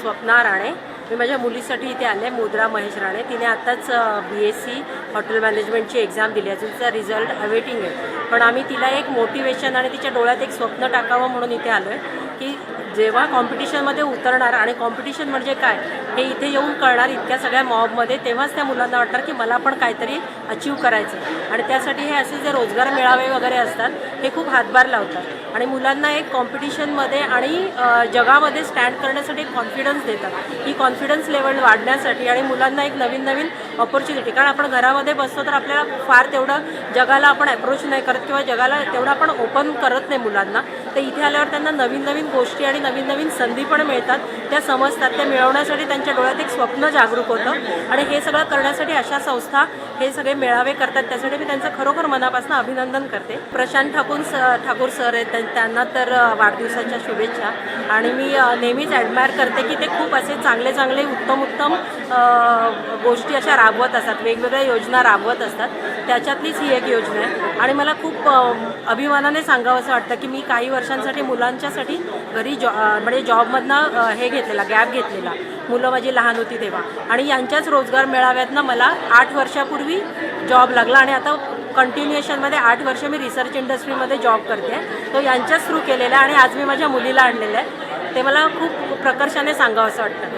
स्वप्ना राणे. मी माझ्या मुलीसाठी इथे आले मुद्रा महेश राणे. तिने आत्ताच बी एस सी हॉटेल मॅनेजमेंटची एक्झाम दिली आहे. तिचा रिझल्ट अवेटिंग आहे. पण आम्ही तिला एक मोटिवेशन आणि तिच्या डोळ्यात एक स्वप्न टाकावं म्हणून इथे आलो आहे की जेव्हा कॉम्पिटिशनमध्ये उतरणार आणि कॉम्पिटिशन म्हणजे काय हे इथे येऊन कळणार इतक्या सगळ्या मॉबमध्ये तेव्हाच त्या मुलांना वाटणार की मला पण काहीतरी अचीव करायचं आहे. आणि त्यासाठी हे असे जे रोजगार मेळावे वगैरे असतात हे खूप हातभार लावतात. आणि मुलांना एक कॉम्पिटिशनमध्ये आणि जगामध्ये स्टँड करण्यासाठी एक कॉन्फिडन्स देतात. ही कॉन्फिडन्स लेवल वाढण्यासाठी आणि मुलांना एक नवीन नवीन ऑपॉर्च्युनिटी कारण आपण घरामध्ये बसतो तर आपल्याला फार तेवढं जगाला आपण अप्रोच नाही करत किंवा जगाला तेवढं आपण ओपन करत नाही मुलांना. तर इथे आल्यावर त्यांना नवीन नवीन गोष्टी आणि नवीन नवीन संधी पण मिळतात. त्या समजतात. त्या मिळवण्यासाठी त्यांच्या डोळ्यात एक स्वप्न जागरूक होतं. आणि हे सगळं करण्यासाठी अशा संस्था हे सगळे मेळावे करतात. त्यासाठी मी त्यांचं खरोखर मनापासून अभिनंदन करते. प्रशांत ठाकूर स ठाकूर सर आहेत. त्यां- त्यांना तर वाढदिवसाच्या शुभेच्छा. आणि मी नेहमीच ॲडमायर करते की ते खूप असे चांगले चांगले उत्तम उत्तम गोष्टी अशा राबवत असतात. वेगवेगळ्या योजना राबवत असतात. त्याच्यातलीच ही एक योजना आहे. आणि मला खूप अभिमानाने सांगावं असं वाटतं की मी काही वर्षांसाठी मुलांच्यासाठी घरी जॉ म्हणजे जॉबमधनं हे घेतलेला गॅप घेतलेला. मुलं माझी लहान होती तेव्हा. आणि यांच्याच रोजगार मेळाव्यातनं मला आठ वर्षापूर्वी जॉब लागला आणि आता कंटिन्युएशनमध्ये आठ वर्ष मी रिसर्च इंडस्ट्रीमध्ये जॉब करते तो यांच्याच थ्रू केलेला आहे आणि आज मी माझ्या मुलीला आणलेलं आहे. ते मला खूप प्रकर्षाने सांगावं असं वाटतं.